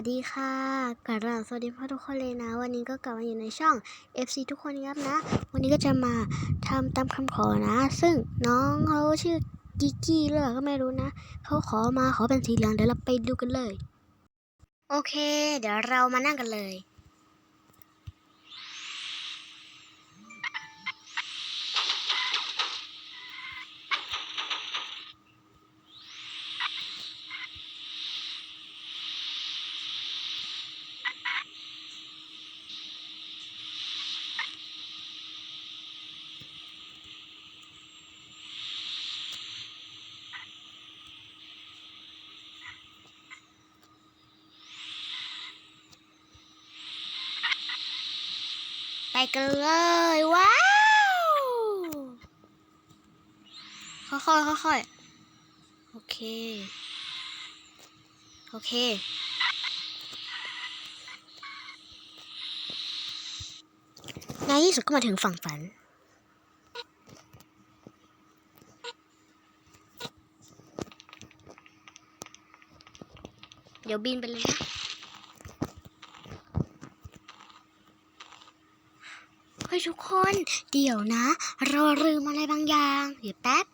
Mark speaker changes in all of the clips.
Speaker 1: วัสดีค่ะกราบสวัสดีพ่อทุกคนเลยนะ วันนี้ก็กลับมาอยู่ในช่อง FC ทุกคนครับนะ วันนี้ก็จะมาทำตามคำขอนะ ซึ่งน้องเขาชื่อกิกกี้หรือเปล่าก็ไม่รู้นะเขาขอมาขอเป็นสีเหลืองเดี๋ยวเราไปดูกันเลย โอเค เดี๋ยวเรามานั่งกันเลย กันเลย ว้าว ค่อยๆค่อยๆโอเค โอเค ในที่สุดก็มาถึงฝั่งฝันเดี๋ยวบินไปเลยนะ เฮ้ ยทุกคน เดี๋ยวนะ เราลืมอะไรบางอย่าง เดี๋ยวแป๊บ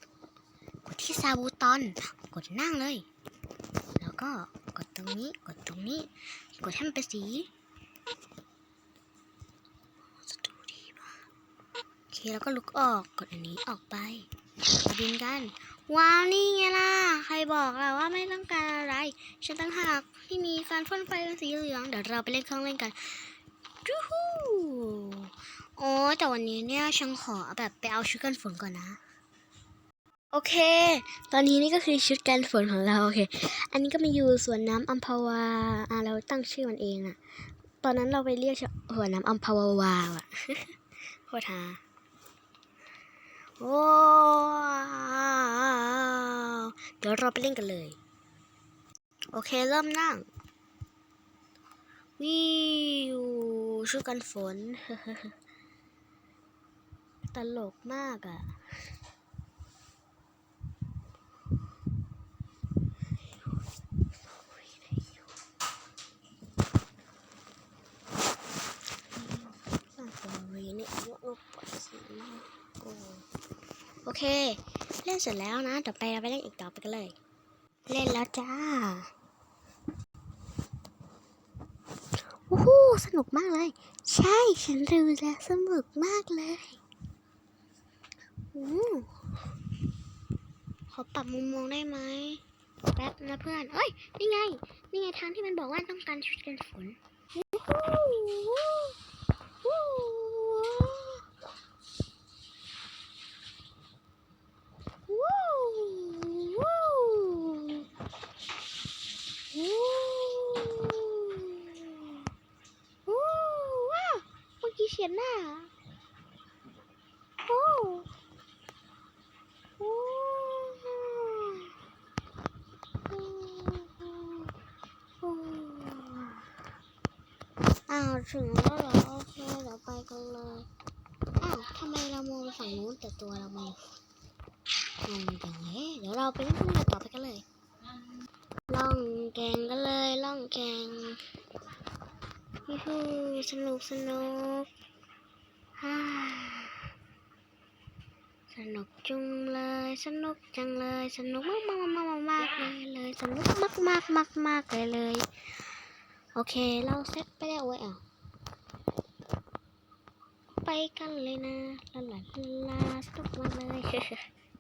Speaker 1: กดที่ซาบูตอน กดนั่งเลย แล้วก็กดตรงนี้ กดตรงนี้ กดให้มันเป็นสีจะดูดีมากโอเค แล้วก็ลุกออก กดอันนี้ออกไปมาบินกัน ว้าวนี่ไงล่ะ ใครบอกล่ะว่าไม่ต้องการอะไร ฉันตั้งหากที่มีการพ่นไฟเป็นสีเหลือง เดี๋ยวเราไปเล่นเครื่องเล่นกันจูฮู โอ้แต่วันนี้เนี่ยฉันขอแบบไปเอาชุดกันฝนก่อนนะ โอเค ตอนนี้นี่ก็คือชุดกันฝนของเราโอเค อันนี้ก็มาอยู่สวนน้ำอัมพาวาอ่าเราตั้งชื่อมันเองอะตอนนั้นเราไปเรียกสวนน้ำอัมพาวาวาอะโคตรฮาว้าวเดี๋ยวเราไปเล่นกันเลย โอเคเริ่มนั่งวิวชุดกันฝน ตลกมากอะ่ะ โอเค เล่นเสร็จแล้วนะต่อไปเราไปเล่นอีกต่อไปกันเลย เล่นแล้วจ้าโอ้โหสนุกมากเลย ใช่ ฉันรู้แล้วสนุกมากเลย ขอปรับมุมมองได้ไหมแป๊บนะเพื่อน เอ้ย นี่ไง นี่ไงทางที่มันบอกว่าต้องการชุดกันฝนว้าวเมื่อกี้เขียนหน้าโอ้โอ้โอ้ อ้าวถึงแล้วเหรอโอเคเดี๋ยวไปกันเลยอ้าวทำไมเรามองฝั่งนู้นแต่ตัวเรามองงงจังเลยเดี๋ยวเราไปเล่นเครื่งเล่นต่อไปกันเลยล่องแกงกันเลยล่องแกงยูฮูสนุกสนุกฮ่าสนุกจุงเลย สนุกจังเลย สนุกมากมากมากมากมากเลยเลย สนุกมากมากมากมากเลยเลย โอเค เราเซ็ตไปแล้วเว้ยอะไปกันเลยนะลาลาลาลาสนุกมากเลย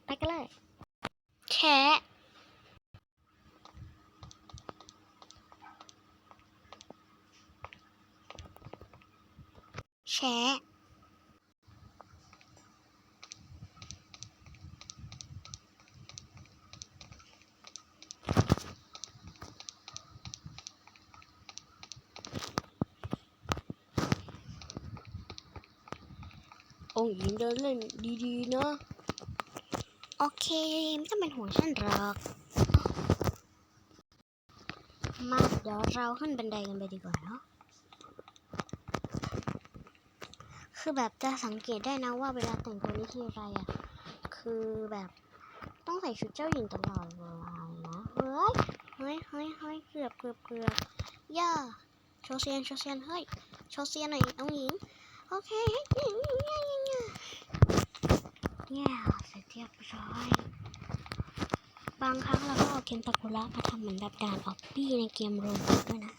Speaker 1: ไปกันเลยแค่แชะ องหญิงเดินเล่นดีๆนะโอเคไม่ต้องเป็นห่วงฉันหรอกมาเดี๋ยวเราขึ้นบันไดกันไปดีกว่าเนาะคือแบบจะสังเกตได้นะว่าเวลาแต่งตัวนี้ทีไรอะคือแบบต้องใส่ชุดเจ้าหญิงตลอดเวลาเลยนะเฮ้ยเฮ้ยเฮ้ยเฮ้ยเกือบเกือบเกือบย่าโชเซียนโชเซียนเฮ้ยโชเซียนหน่อยน้องหญิง โอเคเฮ้ยเนี่ยเนี่นี่เนี่ยเสร็จเรียบร้อย บางครั้งเราก็เอาเกมตะกุระมาทำเหมือนแบบด่านออบบี้ในเกมโรบอทด้วยนะ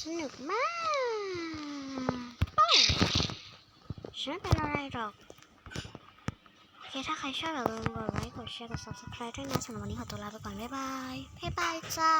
Speaker 1: สนุกมากฉันไม่เป็นอะไรหรอกโอเคถ้าใครชอบอย่าลืมกดไลค์กดแชร์กด subscribe ด้วยนะสำหรับวันนี้ขอตัวลาไปก่อน บ๊ายบาย บ๊ายบายจ้า